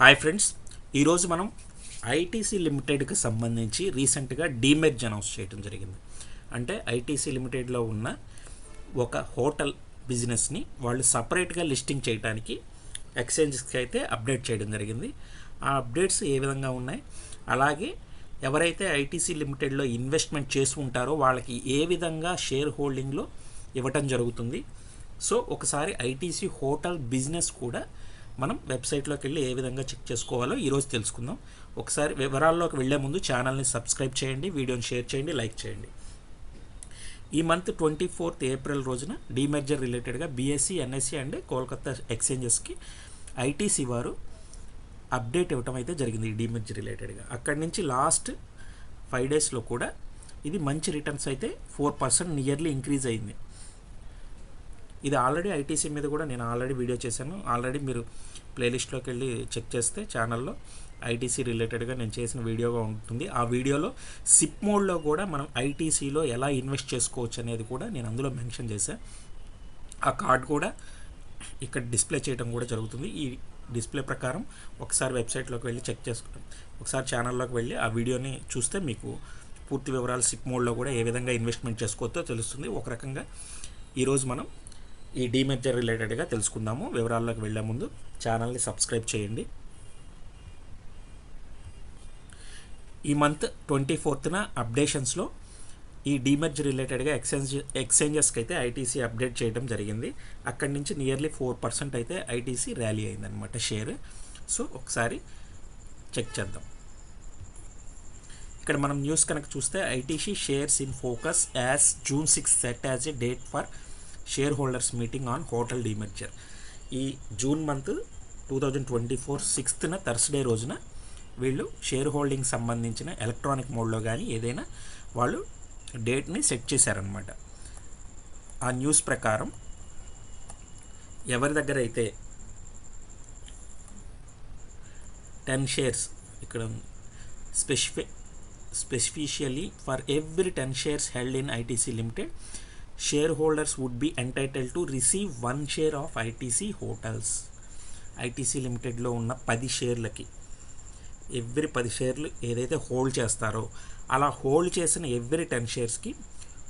Hi friends ఈరోజు మనం ITC లిమిటెడ్కి సంబంధించి రీసెంట్గా డీమెర్జ్ అనౌన్స్ చేయడం జరిగింది. అంటే ఐటీసీ లిమిటెడ్లో ఉన్న ఒక హోటల్ బిజినెస్ని వాళ్ళు సపరేట్గా లిస్టింగ్ చేయడానికి ఎక్స్చేంజెస్కి అయితే అప్డేట్ చేయడం జరిగింది. ఆ అప్డేట్స్ ఏ విధంగా ఉన్నాయి? అలాగే ఎవరైతే ఐటీసీ లిమిటెడ్లో ఇన్వెస్ట్మెంట్ చేసి ఉంటారో వాళ్ళకి ఏ విధంగా షేర్ హోల్డింగ్లో ఇవ్వటం జరుగుతుంది? సో ఒకసారి ఐటీసీ హోటల్ బిజినెస్ కూడా మనం వెబ్సైట్లోకి వెళ్ళి ఏ విధంగా చెక్ చేసుకోవాలో ఈరోజు తెలుసుకుందాం. ఒకసారి వివరాల్లోకి వెళ్ళే ముందు ఛానల్ని సబ్స్క్రైబ్ చేయండి వీడియోని షేర్ చేయండి లైక్ చేయండి. ఈ మంత్ ట్వంటీ ఫోర్త్ ఏప్రిల్ రోజున డీమెర్జర్ రిలేటెడ్గా బీఎస్సీ ఎన్ఎస్సీ అండ్ కోల్కతా ఎక్స్చేంజెస్కి ఐటీసీ వారు అప్డేట్ ఇవ్వటం అయితే జరిగింది ఈ రిలేటెడ్గా. అక్కడి నుంచి లాస్ట్ ఫైవ్ డేస్లో కూడా ఇది మంచి రిటర్న్స్ అయితే ఫోర్ పర్సెంట్ నియర్లీ ఇంక్రీజ్ అయింది. ఇది ఆల్రెడీ ఐటీసీ మీద కూడా నేను ఆల్రెడీ వీడియో చేశాను. ఆల్రెడీ మీరు ప్లేలిస్ట్లోకి వెళ్ళి చెక్ చేస్తే ఛానల్లో ఐటీసీ రిలేటెడ్గా నేను చేసిన వీడియోగా ఉంటుంది. ఆ వీడియోలో సిప్ మోడ్లో కూడా మనం ఐటీసీలో ఎలా ఇన్వెస్ట్ చేసుకోవచ్చు అనేది కూడా నేను అందులో మెన్షన్ చేశాను ఆ కార్డ్ కూడా ఇక్కడ డిస్ప్లే చేయడం కూడా జరుగుతుంది. ఈ డిస్ప్లే ప్రకారం ఒకసారి వెబ్సైట్లోకి వెళ్ళి చెక్ చేసుకోవడం ఒకసారి ఛానల్లోకి వెళ్ళి ఆ వీడియోని చూస్తే మీకు పూర్తి వివరాలు సిప్ మోడ్లో కూడా ఏ విధంగా ఇన్వెస్ట్మెంట్ చేసుకోవచ్చో తెలుస్తుంది. ఒక రకంగా ఈరోజు మనం ఈ డీమెర్జర్ రిలేటెడ్గా తెలుసుకుందాము. వివరాల్లోకి వెళ్ళే ముందు ఛానల్ని సబ్స్క్రైబ్ చేయండి. ఈ మంత్ ట్వంటీ ఫోర్త్న అప్డేషన్స్లో ఈ డీమెర్జ్ రిలేటెడ్గా ఎక్స్చేంజ్ ఎక్స్చేంజెస్కి అయితే ఐటీసీ అప్డేట్ చేయడం జరిగింది. అక్కడి నుంచి నియర్లీ ఫోర్ పర్సెంట్ అయితే ఐటీసీ ర్యాలీ అయిందనమాట షేర్ సో ఒకసారి చెక్ చేద్దాం. ఇక్కడ మనం న్యూస్ కనుక చూస్తే ITC shares in focus as June six set as a date for share holders meeting on hotel demerger ఈ June month two thousand twenty four సిక్స్త్న Thursday రోజున వీళ్ళు షేర్ హోల్డింగ్ సంబంధించిన ఎలక్ట్రానిక్ మోడ్లో కానీ ఏదైనా వాళ్ళు డేట్ని సెట్ చేశారనమాట ఆ న్యూస్ ప్రకారం ఎవరి దగ్గర అయితే టెన్ షేర్స్ ఇక్కడ స్పెసిఫి specifically for every ten shares held in ITC limited share holders would be entitle to receive one share of ITC hotels ITC లిమిటెడ్లో ఉన్న పది షేర్లకి. ఎవ్రీ పది షేర్లు ఏదైతే హోల్డ్ చేస్తారో అలా హోల్డ్ చేసిన ఎవ్రీ టెన్ షేర్స్కి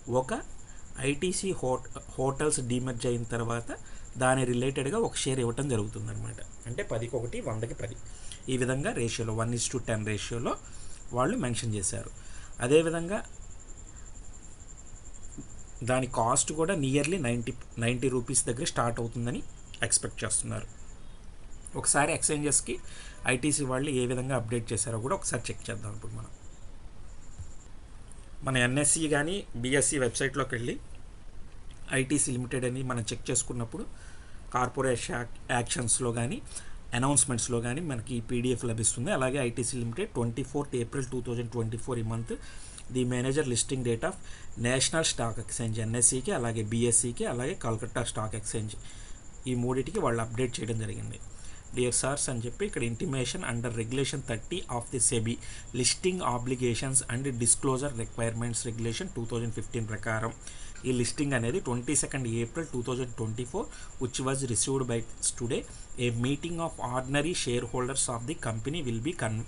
ఒక ఐటీసీ హోట హోటల్స్ డీమర్జ్ అయిన తర్వాత దాని రిలేటెడ్గా ఒక షేర్ ఇవ్వటం జరుగుతుందన్నమాట. అంటే పదికి ఒకటి వందకి పది. ఈ విధంగా రేషియోలో వన్ ఇస్ టు టెన్ రేషియోలో వాళ్ళు మెన్షన్ చేశారు. అదేవిధంగా దాని కాస్ట్ కూడా నియర్లీ నైంటీ నైంటీ రూపీస్ దగ్గర స్టార్ట్ అవుతుందని ఎక్స్పెక్ట్ చేస్తున్నారు. ఒకసారి ఎక్స్చేంజెస్కి ఐటీసీ వాళ్ళు ఏ విధంగా అప్డేట్ చేశారో కూడా ఒకసారి చెక్ చేద్దాం ఇప్పుడు మనం. మన ఎన్ఎస్సి కానీ బిఎస్సి వెబ్సైట్లోకి వెళ్ళి ఐటీసీ లిమిటెడ్ అని మనం చెక్ చేసుకున్నప్పుడు కార్పొరేషన్ యాక్షన్స్లో కానీ అనౌన్స్మెంట్స్లో కానీ మనకి ఈ పీడిఎఫ్ లభిస్తుంది. అలాగే ITC limited twenty fourth April two thousand twenty four ఈ month the manager listing date of national stock exchange ఎన్ఎస్సికి అలాగే బీఎస్సికి అలాగే కల్కట్టా స్టాక్ ఎక్స్చేంజ్ ఈ మూడింటికి వాళ్ళు అప్డేట్ చేయడం జరిగింది. డియర్ సార్స్ అని చెప్పి ఇక్కడ intimation under regulation thirty of the SEBI listing obligations and disclosure requirements regulation two thousand fifteen ప్రకారం ఈ లిస్టింగ్ అనేది twenty second April two thousand twenty four which was received by today a meeting of ordinary share holders of the company will be con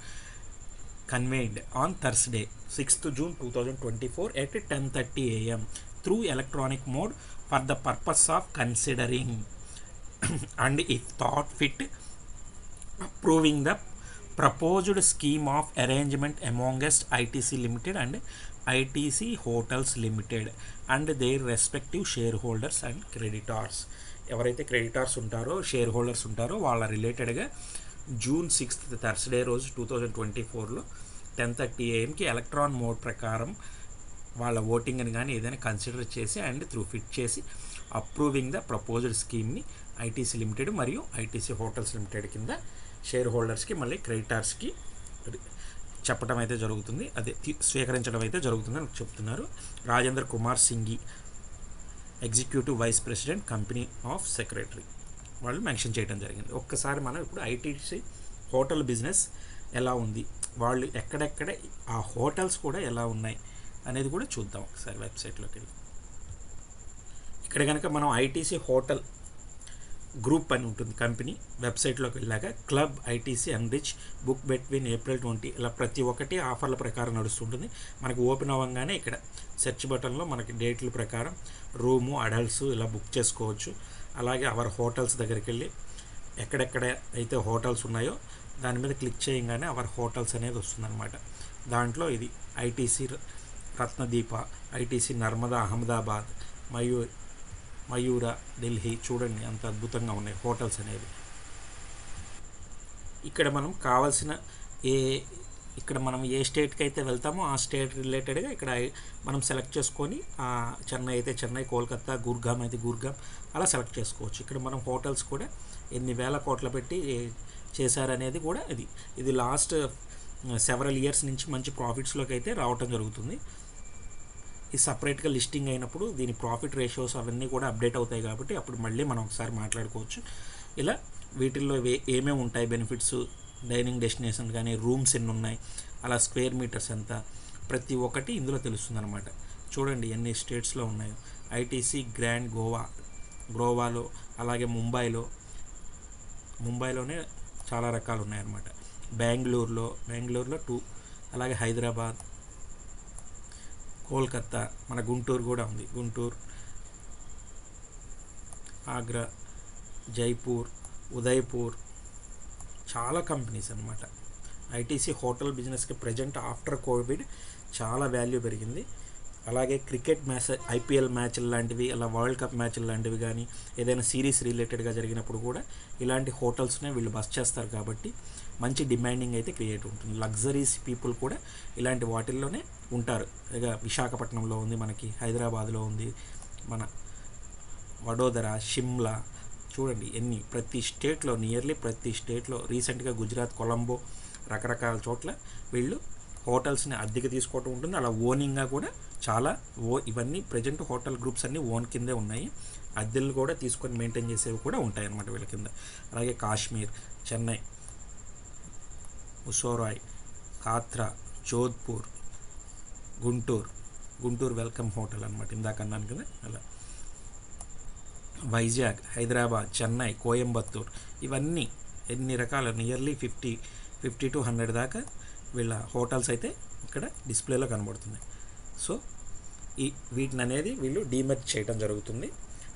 conveyed on Thursday, 6th June 2024 at 10:30 a.m. through electronic mode for the purpose of considering and if thought fit approving the proposed scheme of arrangement amongst ITC Limited and ITC Hotels Limited and their respective shareholders and creditors. ఎవరైతే creditors ఉంటారో share holders ఉంటారో వాళ్ళ రిలేటెడ్గా June sixth Thursday రోజు two thousand twenty ఫోర్లో ten thirty ఏఎంకి electron mode ప్రకారం వాళ్ళ ఓటింగ్ని కానీ ఏదైనా కన్సిడర్ చేసి అండ్ త్రూ ఫిట్ చేసి అప్రూవింగ్ ద ప్రపోజ్డ్ స్కీమ్ని ఐటీసీ లిమిటెడ్ మరియు ఐటీసీ హోటల్స్ లిమిటెడ్ కింద షేర్ హోల్డర్స్కి మళ్ళీ క్రెడిటార్స్కి చెప్పడం అయితే జరుగుతుంది. అదే స్వీకరించడం అయితే జరుగుతుందని చెప్తున్నారు. Rajendra Kumar Singhi executive vice president company of secretary. వాళ్ళు మెన్షన్ చేయడం జరిగింది. ఒక్కసారి మనం ఇప్పుడు ఐటీసీ హోటల్ బిజినెస్ ఎలా ఉంది? వాళ్ళు ఎక్కడెక్కడ ఆ హోటల్స్ కూడా ఎలా ఉన్నాయి అనేది కూడా చూద్దాం ఒకసారి వెబ్సైట్లోకి వెళ్ళి. ఇక్కడ కనుక మనం ఐటీసీ హోటల్ గ్రూప్ అని ఉంటుంది కంపెనీ వెబ్సైట్లోకి వెళ్ళాక club ITC and rich book between April twenty ఇలా ప్రతి ఒక్కటి ఆఫర్ల ప్రకారం నడుస్తుంటుంది. మనకు ఓపెన్ అవ్వగానే ఇక్కడ సెర్చ్ బటన్లో మనకి డేట్ల ప్రకారం రూము అడల్ట్స్ ఇలా బుక్ చేసుకోవచ్చు. అలాగే అవర్ హోటల్స్ దగ్గరికి వెళ్ళి ఎక్కడెక్కడ అయితే హోటల్స్ ఉన్నాయో దాని మీద క్లిక్ చేయగానే అవర్ హోటల్స్ అనేది వస్తుందన్నమాట. దాంట్లో ఇది ఐటీసీ రత్నదీప ఐటీసీ నర్మదా అహ్మదాబాద్ మయూర్ మయూర ఢిల్లీ చూడండి అంత అద్భుతంగా ఉన్నాయి హోటల్స్ అనేవి. ఇక్కడ మనం కావాల్సిన ఏ ఇక్కడ మనం ఏ స్టేట్కి అయితే వెళ్తామో ఆ స్టేట్ రిలేటెడ్గా ఇక్కడ మనం సెలెక్ట్ చేసుకొని చెన్నై అయితే చెన్నై కోల్కత్తా గుర్గామ్ అయితే గుర్గామ్ అలా సెలెక్ట్ చేసుకోవచ్చు. ఇక్కడ మనం హోటల్స్ కూడా ఎన్ని వేల కోట్ల పెట్టి చేశారనేది కూడా ఇది. ఇది లాస్ట్ సెవరల్ ఇయర్స్ నుంచి మంచి ప్రాఫిట్స్లోకి అయితే రావటం జరుగుతుంది. ఇది సపరేట్గా లిస్టింగ్ అయినప్పుడు దీని ప్రాఫిట్ రేషియోస్ అవన్నీ కూడా అప్డేట్ అవుతాయి కాబట్టి అప్పుడు మళ్ళీ మనం ఒకసారి మాట్లాడుకోవచ్చు. ఇలా వీటిల్లో ఏమేమి ఉంటాయి బెనిఫిట్స్ డైనింగ్ డెస్టినేషన్ కానీ రూమ్స్ ఎన్ని ఉన్నాయి అలా స్క్వేర్ మీటర్స్ ఎంత ప్రతి ఒక్కటి ఇందులో తెలుస్తుంది అనమాట చూడండి ఎన్ని స్టేట్స్లో ఉన్నాయో. ఐటీసీ గ్రాండ్ గోవా గోవాలో అలాగే ముంబైలో. ముంబైలోనే చాలా రకాలు ఉన్నాయన్నమాట. బెంగళూరులో బెంగళూరులో టూ అలాగే హైదరాబాద్ కోల్కత్తా మన గుంటూరు కూడా ఉంది. గుంటూరు ఆగ్రా జైపూర్ ఉదయ్పూర్ చాలా కంపెనీస్ అనమాట ఐటీసీ హోటల్ బిజినెస్కి ప్రజెంట్ ఆఫ్టర్ కోవిడ్ చాలా వాల్యూ పెరిగింది. అలాగే క్రికెట్ మ్యాచ్ ఐపీఎల్ మ్యాచ్లు లాంటివి అలా వరల్డ్ కప్ మ్యాచ్లు లాంటివి కానీ ఏదైనా సిరీస్ రిలేటెడ్గా జరిగినప్పుడు కూడా ఇలాంటి హోటల్స్నే వీళ్ళు బస్ చేస్తారు కాబట్టి మంచి డిమాండింగ్ అయితే క్రియేట్ ఉంటుంది. లగ్జరీస్ పీపుల్ కూడా ఇలాంటి వాటిల్లోనే ఉంటారు. ఇక విశాఖపట్నంలో ఉంది మనకి హైదరాబాద్లో ఉంది మన వడోదర షిమ్లా చూడండి ఎన్ని ప్రతి స్టేట్లో నియర్లీ ప్రతి స్టేట్లో రీసెంట్గా గుజరాత్ కొలంబో రకరకాల చోట్ల వీళ్ళు హోటల్స్ని అద్దెకి తీసుకోవటం ఉంటుంది. అలా ఓనింగ్గా కూడా చాలా ఓ ఇవన్నీ ప్రజెంట్ హోటల్ గ్రూప్స్ అన్నీ ఓన్ కిందే ఉన్నాయి. అద్దెలు కూడా తీసుకొని మెయింటైన్ చేసేవి కూడా ఉంటాయి అన్నమాట వీళ్ళ కింద. అలాగే కాశ్మీర్ చెన్నై ఉసోరాయ్ కాత్రా జోధ్పూర్ గుంటూరు. గుంటూరు వెల్కమ్ హోటల్ అనమాట ఇందాక అన్నాను కదా అలా. వైజాగ్ హైదరాబాద్ చెన్నై కోయంబత్తూర్ ఇవన్నీ ఎన్ని రకాల? Nearly fifty fifty to hundred దాకా వీళ్ళ హోటల్స్ అయితే ఇక్కడ డిస్ప్లేలో కనబడుతున్నాయి. సో ఈ వీటిని అనేది వీళ్ళు డీమెర్జ్ చేయడం జరుగుతుంది.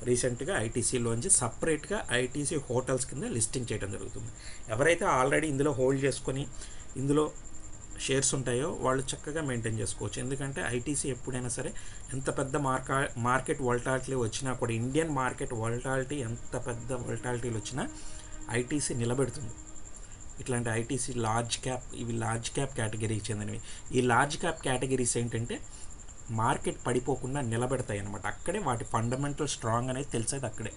రీసెంట్గా ఐటీసీలోంచి సపరేట్గా ఐటీసీ హోటల్స్ కింద లిస్టింగ్ చేయడం జరుగుతుంది. ఎవరైతే ఆల్రెడీ ఇందులో హోల్డ్ చేసుకొని ఇందులో షేర్స్ ఉంటాయో వాళ్ళు చక్కగా మెయింటైన్ చేసుకోవచ్చు. ఎందుకంటే ఐటీసీ ఎప్పుడైనా సరే ఎంత పెద్ద మార్కా మార్కెట్ వల్టాలిటీ వచ్చినా కూడా ఇండియన్ మార్కెట్ వల్టాలిటీ ఎంత పెద్ద వల్టాలిటీలు వచ్చినా ఐటీసీ నిలబెడుతుంది. ఇట్లాంటి ఐటీసీ లార్జ్ క్యాప్ ఇవి లార్జ్ క్యాప్ కేటగిరీకి చెందినవి. ఈ లార్జ్ క్యాప్ కేటగిరీస్ ఏంటంటే మార్కెట్ పడిపోకుండా నిలబెడతాయి అనమాట అక్కడే వాటి ఫండమెంటల్ స్ట్రాంగ్ అనేది తెలిసేది అక్కడే.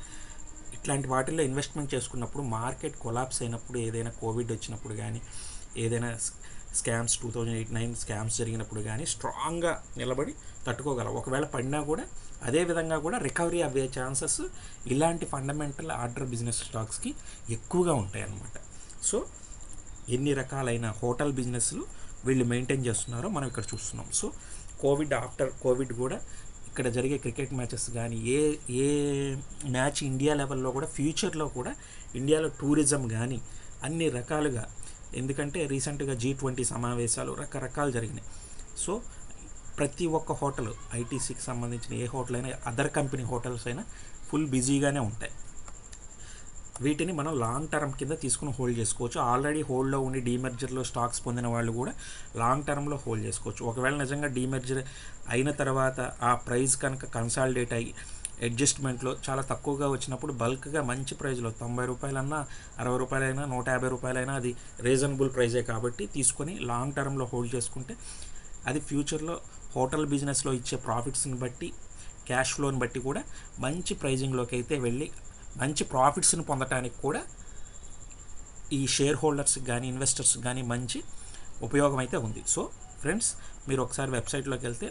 ఇట్లాంటి వాటిల్లో ఇన్వెస్ట్మెంట్ చేసుకున్నప్పుడు మార్కెట్ కొలాప్స్ అయినప్పుడు ఏదైనా కోవిడ్ వచ్చినప్పుడు కానీ ఏదైనా scams two thousand eight nine scams జరిగినప్పుడు కానీ స్ట్రాంగ్గా నిలబడి తట్టుకోగలం ఒకవేళ పడినా కూడా అదే విధంగా కూడా రికవరీ అయ్యే ఛాన్సెస్ ఇలాంటి ఫండమెంటల్ ఆర్డర్ బిజినెస్ స్టాక్స్కి ఎక్కువగా ఉంటాయి అన్నమాట సో ఎన్ని రకాలైన హోటల్ బిజినెస్లు వీళ్ళు మెయింటైన్ చేస్తున్నారో మనం ఇక్కడ చూస్తున్నాం. సో కోవిడ్ ఆఫ్టర్ కోవిడ్ కూడా ఇక్కడ జరిగే క్రికెట్ మ్యాచెస్ కానీ ఏ ఏ మ్యాచ్ ఇండియా లెవెల్లో కూడా ఫ్యూచర్లో కూడా ఇండియాలో టూరిజం కానీ అన్ని రకాలుగా ఎందుకంటే రీసెంట్గా జీ ట్వంటీ సమావేశాలు రకరకాలు జరిగినాయి. సో ప్రతి ఒక్క హోటల్ ఐటీసీకి సంబంధించిన ఏ హోటల్ అయినా అదర్ కంపెనీ హోటల్స్ అయినా ఫుల్ బిజీగానే ఉంటాయి. వీటిని మనం లాంగ్ టర్మ్ కింద తీసుకుని హోల్డ్ చేసుకోవచ్చు. ఆల్రెడీ హోల్డ్లో ఉండి డీమెర్జర్లో స్టాక్స్ పొందిన వాళ్ళు కూడా లాంగ్ టర్మ్లో హోల్డ్ చేసుకోవచ్చు. ఒకవేళ నిజంగా డీమెర్జర్ అయిన తర్వాత ఆ ప్రైస్ కనుక కన్సాలిడేట్ అయ్యి అడ్జస్ట్మెంట్లో చాలా తక్కువగా వచ్చినప్పుడు బల్క్గా మంచి ప్రైస్లో తొంభై రూపాయలన్నా అరవై రూపాయలైనా నూట యాభై రూపాయలైనా అది రీజనబుల్ ప్రైజే కాబట్టి తీసుకొని లాంగ్ టర్మ్లో హోల్డ్ చేసుకుంటే అది ఫ్యూచర్లో హోటల్ బిజినెస్లో ఇచ్చే ప్రాఫిట్స్ని బట్టి క్యాష్ ఫ్లోని బట్టి కూడా మంచి ప్రైజింగ్లోకి అయితే వెళ్ళి మంచి ప్రాఫిట్స్ని పొందటానికి కూడా ఈ షేర్ హోల్డర్స్కి కానీ ఇన్వెస్టర్స్ కానీ మంచి ఉపయోగం అయితే ఉంది. సో ఫ్రెండ్స్ మీరు ఒకసారి వెబ్సైట్లోకి వెళ్తే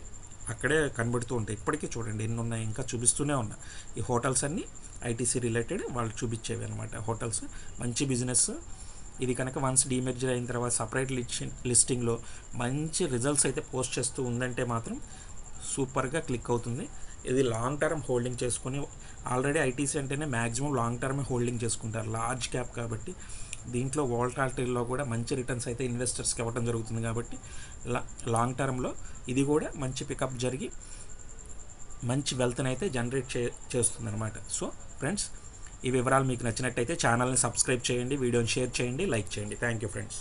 అక్కడే కనబడుతూ ఉంటాయి. ఇప్పటికీ చూడండి ఎన్ని ఉన్నాయి ఇంకా చూపిస్తూనే ఉన్నా. ఈ హోటల్స్ అన్నీ ఐటీసీ రిలేటెడ్ వాళ్ళు చూపించేవి అనమాట హోటల్స్ మంచి బిజినెస్. ఇది కనుక వన్స్ డీమెర్జర్ అయిన తర్వాత సపరేట్ లిస్టింగ్లో మంచి రిజల్ట్స్ అయితే పోస్ట్ చేస్తూ ఉందంటే మాత్రం సూపర్గా క్లిక్ అవుతుంది. ఇది లాంగ్ టర్మ్ హోల్డింగ్ చేసుకుని ఆల్రెడీ ఐటీసీ అంటేనే మ్యాక్సిమం లాంగ్ టర్మే హోల్డింగ్ చేసుకుంటారు. లార్జ్ క్యాప్ కాబట్టి దీంట్లో వాల్టాలిటీలో కూడా మంచి రిటర్న్స్ అయితే ఇన్వెస్టర్స్కి ఇవ్వడం జరుగుతుంది కాబట్టి లా లాంగ్ టర్మ్లో ఇది కూడా మంచి పికప్ జరిగి మంచి వెల్త్ని అయితే జనరేట్ చే చేస్తుంది అనమాట సో ఫ్రెండ్స్ ఈ వివరాలు మీకు నచ్చినట్టయితే ఛానల్ని సబ్స్క్రైబ్ చేయండి వీడియోని షేర్ చేయండి లైక్ చేయండి. Thank you friends.